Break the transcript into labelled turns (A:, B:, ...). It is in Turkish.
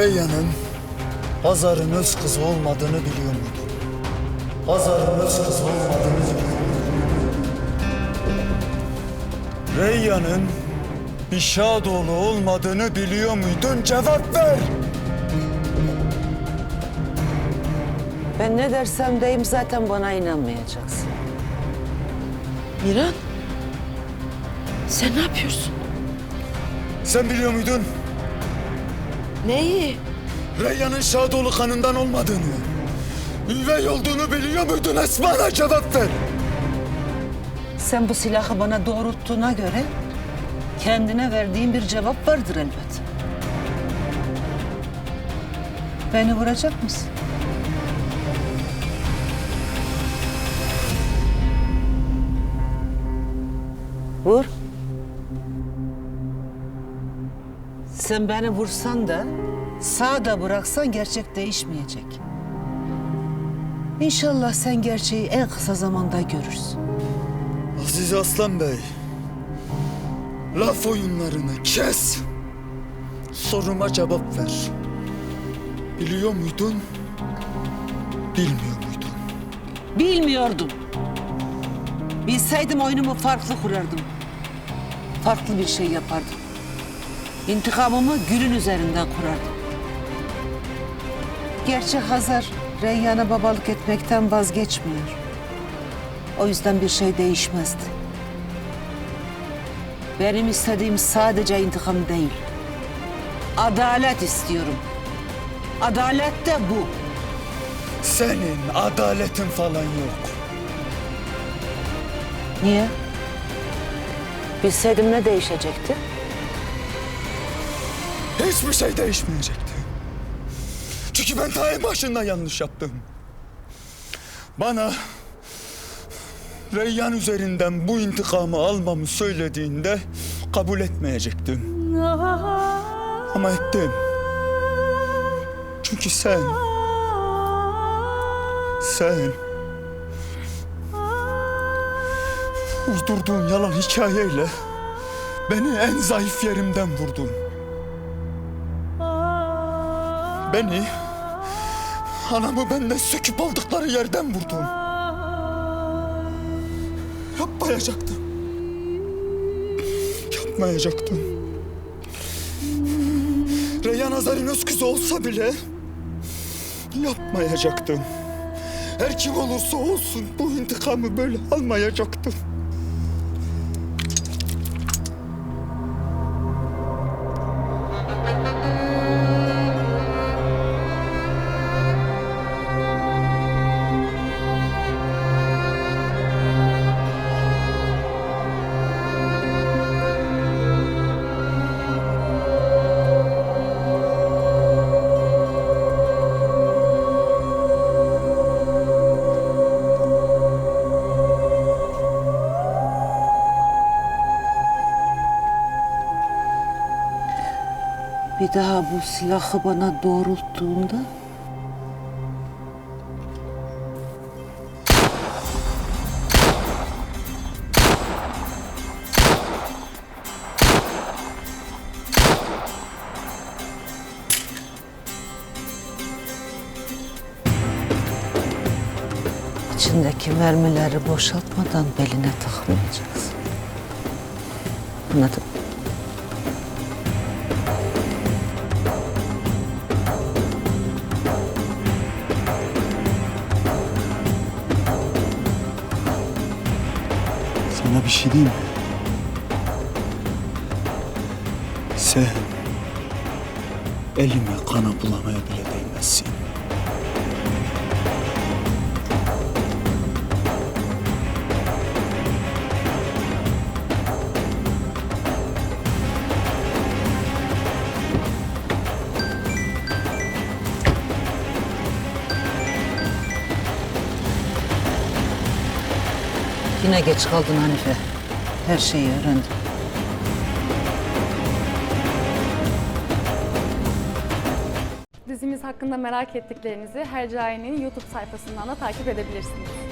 A: Reyyan'ın Hazar'ın öz kızı olmadığını biliyor muydun? Hazar'ın öz kızı olmadığını biliyor muydun? Reyyan'ın bir Şadoğlu olmadığını biliyor muydun? Cevap ver!
B: Ben ne dersem deyim zaten bana inanmayacaksın.
C: Miran. Sen ne yapıyorsun?
A: Sen biliyor muydun?
C: Neyi?
A: Reyyan'ın Şadoğlu kanından olmadığını, üvey olduğunu biliyor muydun? Esma'na cevap ver!
B: Sen bu silahı bana doğrulttuğuna göre kendine verdiğin bir cevap vardır elbet. Beni vuracak mısın? Vur. Sen beni vursan da sağda bıraksan gerçek değişmeyecek. İnşallah sen gerçeği en kısa zamanda görürsün.
A: Aziz Aslan Bey, laf oyunlarını kes. Soruma cevap ver. Biliyor muydun? Bilmiyor muydun?
B: Bilmiyordum. Bilseydim oyunumu farklı kurardım. Farklı bir şey yapardım. İntikamımı Gül'ün üzerinden kurardım. Gerçi Hazar Reyyan'a babalık etmekten vazgeçmiyor. O yüzden bir şey değişmezdi. Benim istediğim sadece intikam değil. Adalet istiyorum. Adalet de bu.
A: Senin adaletin falan yok.
B: Niye? Bilseydim ne değişecekti?
A: Hiçbir şey değişmeyecekti. Çünkü ben ta en başında yanlış yaptım. Bana Reyyan üzerinden bu intikamı almamı söylediğinde kabul etmeyecektim. Ama ettim. Çünkü sen sen uydurduğun yalan hikayeyle beni en zayıf yerimden vurdun. Beni anamı benden söküp aldıkları yerden vurdun. Yapmayacaktım. Yapmayacaktım. Reyhan Azar'ın öz kızı olsa bile yapmayacaktım. Her kim olursa olsun bu intikamı böyle almayacaktım.
B: Bir daha bu silahı bana doğrulttuğunda içindeki mermileri boşaltmadan beline takmayacaksın. Anladın mı?
A: Sana bir şey diyeyim mi? Sen elime kana bulamaya bile değmezsin.
B: Yine geç kaldın Hanife. Her şeyi öğrendim.
D: Dizimiz hakkında merak ettiklerinizi Hercai'nin YouTube sayfasından da takip edebilirsiniz.